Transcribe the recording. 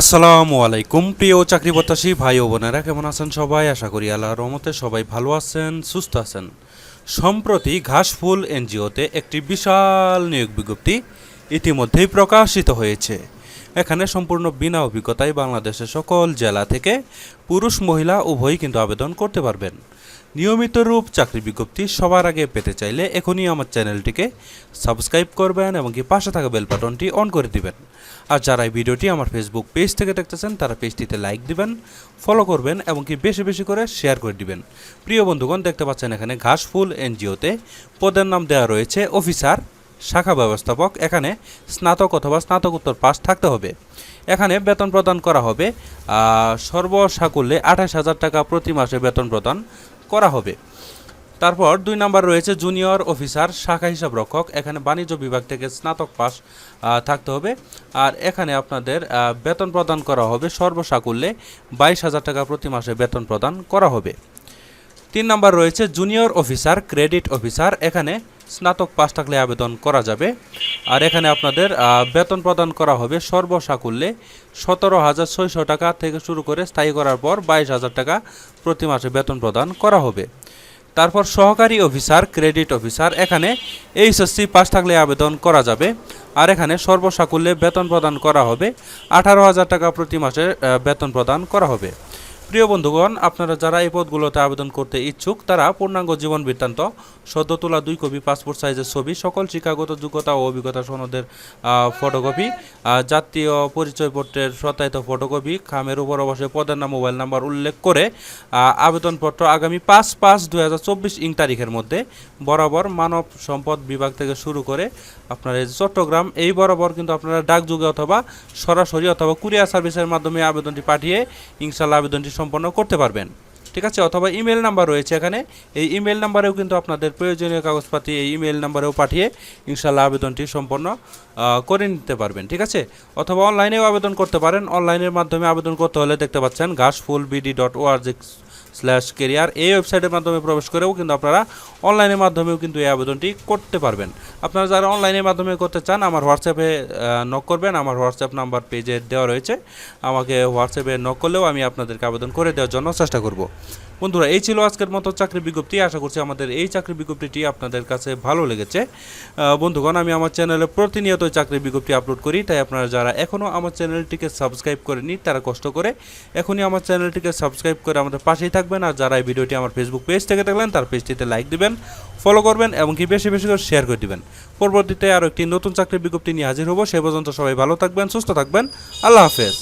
আসসালামু আলাইকুম। প্রিয় চাকরি প্রত্যাশী ভাই ও বোনেরা, কেমন আছেন সবাই? আশা করি আল্লাহর রহমতে সবাই ভালো আছেন, সুস্থ আছেন। সম্প্রতি ঘাসফুল এনজিওতে একটি বিশাল নিয়োগ বিজ্ঞপ্তি ইতিমধ্যেই প্রকাশিত হয়েছে। এখানে সম্পূর্ণ বিনা অভিজ্ঞতায় বাংলাদেশের সকল জেলা থেকে পুরুষ মহিলা উভয়ই কিন্তু আবেদন করতে পারবেন। নিয়মিত রূপ চাকরি বিজ্ঞপ্তি সবার আগে পেতে চাইলে এখনই আমার চ্যানেলটিকে সাবস্ক্রাইব করবেন এবং কি পাশে থাকা বেল বাটনটি অন করে দিবেন। আর যারা এই ভিডিওটি আমার ফেসবুক পেজ থেকে দেখতেছেন, তারা পেজটিতে লাইক দিবেন ফলো করবেন এবং কি বেশি বেশি করে শেয়ার করে দিবেন। প্রিয় বন্ধুগণ, দেখতে পাচ্ছেন এখানে ঘাসফুল এনজিওতে পদের নাম দেওয়া রয়েছে অফিসার, শাখা ব্যবস্থাপক, এখানে স্নাতক অথবা স্নাতকোত্তর পাস থাকতে হবে। এখানে বেতন প্রদান করা হবে সর্বসাকুল্যে আঠাশ হাজার টাকা প্রতি মাসে বেতন প্রদান করা হবে। তারপর দুই নাম্বার রয়েছে জুনিয়র অফিসার, শাখা হিসাব রক্ষক। এখানে বাণিজ্য বিভাগ থেকে স্নাতক পাস থাকতে হবে। আর এখানে আপনাদের বেতন প্রদান করা হবে সর্বসাকুল্যে বাইশ হাজার টাকা প্রতি মাসে বেতন প্রদান করা হবে। তিন নাম্বার রয়েছে জুনিয়র অফিসার, ক্রেডিট অফিসার। এখানে স্নাতক পাস থাকলে আবেদন করা যাবে। আর এখানে আপনাদের বেতন প্রদান করা হবে সর্বসাকুল্যে সতেরো হাজার ছয়শো টাকা থেকে শুরু করে স্থায়ী করার পর বাইশ হাজার টাকা প্রতি মাসে বেতন প্রদান করা হবে। তারপর সহকারী অফিসার, ক্রেডিট অফিসার, এখানে এইচএসসি পাস থাকলে আবেদন করা যাবে। আর এখানে সর্বসাকুল্যে বেতন প্রদান করা হবে আঠারো হাজার টাকা প্রতি মাসে বেতন প্রদান করা হবে। প্রিয় বন্ধুগণ, আপনারা যারা এই পদগুলোতে আবেদন করতে ইচ্ছুক, তারা পূর্ণাঙ্গ জীবন বৃত্তান্ত সদ্য তোলা দুই কপি পাসপোর্ট সাইজের ছবি, সকল শিক্ষাগত যোগ্যতা ও অভিজ্ঞতা সনদের ফটোকপি জাতীয় পরিচয়পত্রের সত্যায়িত ফটোকপি খামের উপর অবশ্যই পদের নাম মোবাইল নাম্বার উল্লেখ করে আবেদনপত্র আগামী পাঁচ পাঁচ দুই হাজার চব্বিশ ইং তারিখের মধ্যে বরাবর মানব সম্পদ বিভাগ থেকে শুরু করে আপনার এই চট্টগ্রাম, এই বরাবর কিন্তু আপনারা ডাকযোগে অথবা সরাসরি অথবা কুরিয়ার সার্ভিসের মাধ্যমে আবেদনটি পাঠিয়ে ইনশাল্লাহ আবেদনটি সম্পন্ন করতে পারবেন। ঠিক আছে? অথবা ইমেল নাম্বার রয়েছে এখানে। এই ইমেল নাম্বারেও কিন্তু আপনাদের প্রয়োজনীয় কাগজপাতি এই ইমেল নাম্বারেও পাঠিয়ে ইনশাল্লাহ আবেদনটি সম্পন্ন করে নিতে পারবেন। ঠিক আছে? অথবা অনলাইনেও আবেদন করতে পারেন। অনলাইনের মাধ্যমে আবেদন করতে হলে দেখতে পাচ্ছেন Ghashful BD dot org slash career এই ওয়েবসাইটের মাধ্যমে প্রবেশ করেও কিন্তু আপনারা অনলাইনের মাধ্যমেও কিন্তু এই আবেদনটি করতে পারবেন। আপনারা যারা অনলাইনের মাধ্যমে করতে চান, আমার হোয়াটসঅ্যাপে নক করবেন। আমার হোয়াটসঅ্যাপ নাম্বার পেজে দেওয়া রয়েছে। আমাকে হোয়াটসঅ্যাপে নক করলেও আমি আপনাদেরকে আবেদন করে দেওয়ার জন্য চেষ্টা করব। বন্ধুরা, এই ছিল আজকের মতো চাকরি বিজ্ঞপ্তি। আশা করছি আমাদের এই চাকরি বিজ্ঞপ্তিটি আপনাদের কাছে ভালো লেগেছে। বন্ধুগণ, আমি আমার চ্যানেলে প্রতিনিয়ত চাকরি বিজ্ঞপ্তি আপলোড করি, তাই আপনারা যারা এখনও আমার চ্যানেলটিকে সাবস্ক্রাইব করেনি তারা কষ্ট করে এখনই আমার চ্যানেলটিকে সাবস্ক্রাইব করে আমাদের পাশেই থাকবেন আর যারা এই ভিডিওটি আমার ফেসবুক পেজ থেকে দেখলেন, তার পেজটিতে লাইক দিবেন ফলো করবেন এবং কি বেশি বেশি করে শেয়ার করে দিবেন। পরবর্তীতে আরও একটি নতুন চাকরির বিজ্ঞপ্তি নিয়ে হাজির হব, সে পর্যন্ত সবাই ভালো থাকবেন, সুস্থ থাকবেন। আল্লাহ হাফেজ।